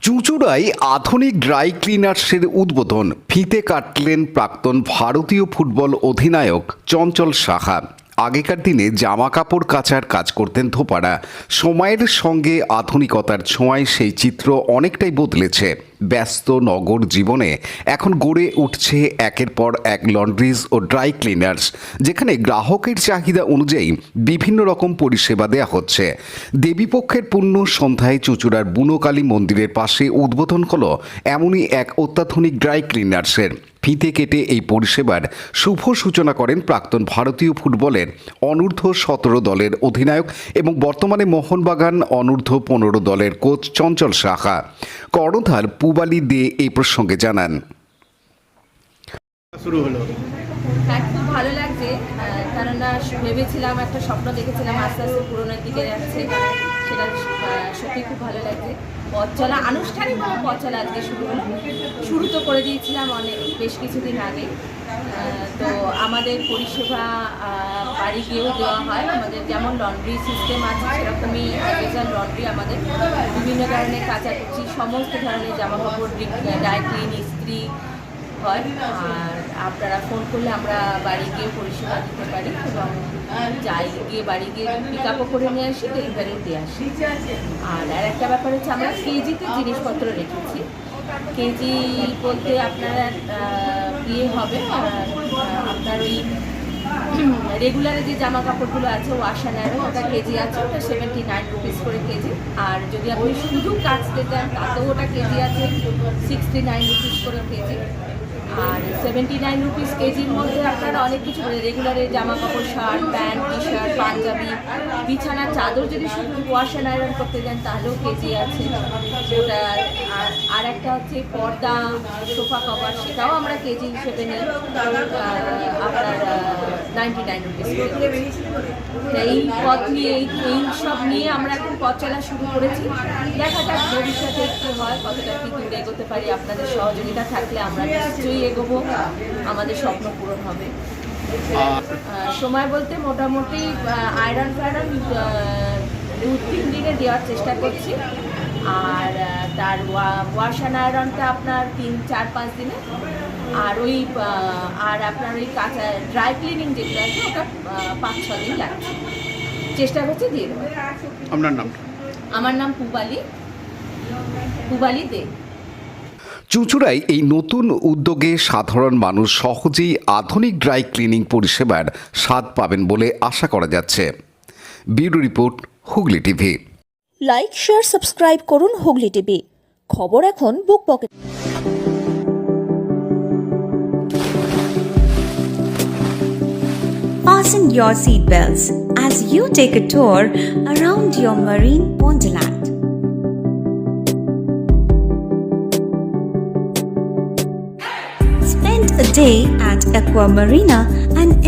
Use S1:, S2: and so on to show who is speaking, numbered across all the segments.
S1: চুঁচুড়ায় আধুনিক ড্রাই ক্লিনার্সের উদ্বোধন। ফিতে কাটলেন প্রাক্তন ভারতীয় ফুটবল অধিনায়ক চঞ্চল সাহা। আগেকার দিনে জামা কাপড় কাচার কাজ করতেন ধোপারা সময়ের সঙ্গে আধুনিকতার ছোঁয়ায় সেই চিত্র অনেকটাই বদলেছে। ব্যস্ত নগর জীবনে এখন গড়ে উঠছে একের পর এক লন্ড্রিজ ও ড্রাই ক্লিনার্স যেখানে গ্রাহকের চাহিদা অনুযায়ী বিভিন্ন রকম পরিষেবা দেওয়া হচ্ছে। দেবীপক্ষের পূর্ণ সন্ধ্যায় চুচুড়ার বুনোকালী মন্দিরের পাশে উদ্বোধন হলো এমনই এক অত্যাধুনিক ড্রাই ক্লিনার্সের ফিতে কেটে এই পরিষেবার শুভ সূচনা করেন প্রাক্তন ভারতীয় ফুটবলের অনূর্ধ্ব সতেরো দলের অধিনায়ক এবং বর্তমানে মোহনবাগান অনূর্ধ্ব পনেরো দলের কোচ চঞ্চল শাখা কর্ণধার পুবালি দে এই প্রসঙ্গে জানান।
S2: শুরু হলো।
S3: হ্যাঁ খুব ভালো লাগছে কেননা ভেবেছিলাম, একটা স্বপ্ন দেখেছিলাম আস্তে আস্তে পূরণের দিকে যাচ্ছে। সেটা সত্যি খুব ভালো লাগছে। পথ চলা, আনুষ্ঠানিকভাবে পথ আজকে শুরু হলো। শুরু তো করে দিয়েছিলাম অনেক, বেশ কিছুদিন আগে। তো আমাদের পরিষেবা বাড়ি গিয়েও দেওয়া হয়। আমাদের যেমন লন্ড্রি সিস্টেম আছে, সেরকমই অ্যাভেজাল লন্ড্রি আমাদের। বিভিন্ন ধরনের কাচাকুচি, সমস্ত ধরনের জামা কাপড় ড্রাই ক্লিন ইস্ত্রি হয়। আর আপনারা ফোন করলে আমরা বাড়ি গিয়ে পরিষেবা দিতে পারি এবং যাই গিয়ে বাড়ি গিয়ে পিক আপও করে নিয়ে আসি ডেলিভারিও দিয়ে আসি। আর আর একটা ব্যাপার হচ্ছে আমরা কেজিতে জিনিসপত্র রেখেছি। কেজি বলতে আপনারা ইয়ে হবে আপনার ওই রেগুলারে যে জামা কাপড়গুলো আছে ওয়াশ অ্যান্ড আয়রন ওটা কেজি আছে ওটা সেভেন্টি নাইন রুপিস করে কেজি আর যদি আপনি শুধু কাচতে চান তাতেও ওটা কেজি আছে সিক্সটি নাইন রুপিস করে কেজি আর সেভেন্টি নাইন রুপিস কেজির মধ্যে আপনারা অনেক কিছু রেগুলারের জামা কাপড় shirt pant T shirt panjabi বিছানা চাদর যদি শুধু ওয়াশ অ্যান্ড আয়রন করতে যান তাহলেও কেজি আছে। আর একটা হচ্ছে পর্দা, সোফা কভার, সেটাও আমরা কেজি হিসেবে নিই। আপনার নাইনটি নাইন রুপিস এই পথ নিয়ে, এই এই সব নিয়ে আমরা এখন পথ চলা শুরু করেছি। দেখা যাক ভবিষ্যতে একটু হয়, কতটা কি দূর এগোতে পারি, আপনাদের সহযোগিতা থাকলে আমরা নিশ্চয়ই এগোবো। আমাদের স্বপ্ন পূরণ হবে। সময় বলতে মোটামুটি আয়রন ফায়রন দু তিন দিনে দেওয়ার চেষ্টা করছি। আর তার ওয়াশ অ্যান্ড আয়রনটা আপনার তিন চার পাঁচ দিনে। আর ওই আর আপনার ওই কাঁচা ড্রাই ক্লিনিং যেগুলো আছে ওটা পাঁচ ছ দিন লাগছে। চেষ্টা করছি দিয়ে দেবো।
S2: আপনার নাম?
S3: আমার নাম পুবালি। পুবালি দে।
S1: চুঁচুড়ায় এই নতুন উদ্যোগে সাধারণ মানুষ সহজেই আধুনিক ড্রাই ক্লিনিং পরিষেবার স্বাদ পাবেন বলে আশা করা যাচ্ছে। Bureau report Hooghly TV.
S4: Like share subscribe করুন হুগলি টিভি খবর এখন book pocket
S5: Fasten your seatbelts as you take a tour around your marine wonderland. Spend a day at Aqua Marina and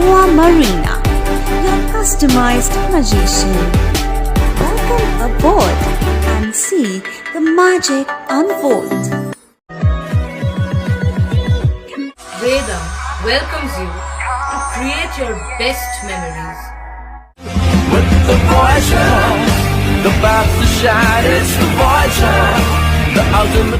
S5: Aqua Marina, your customized magician. Welcome aboard and see the magic unfold.
S6: Veda welcomes you to create your best memories.
S7: with the Voyager. The path to shine, it's the Voyager. The ultimate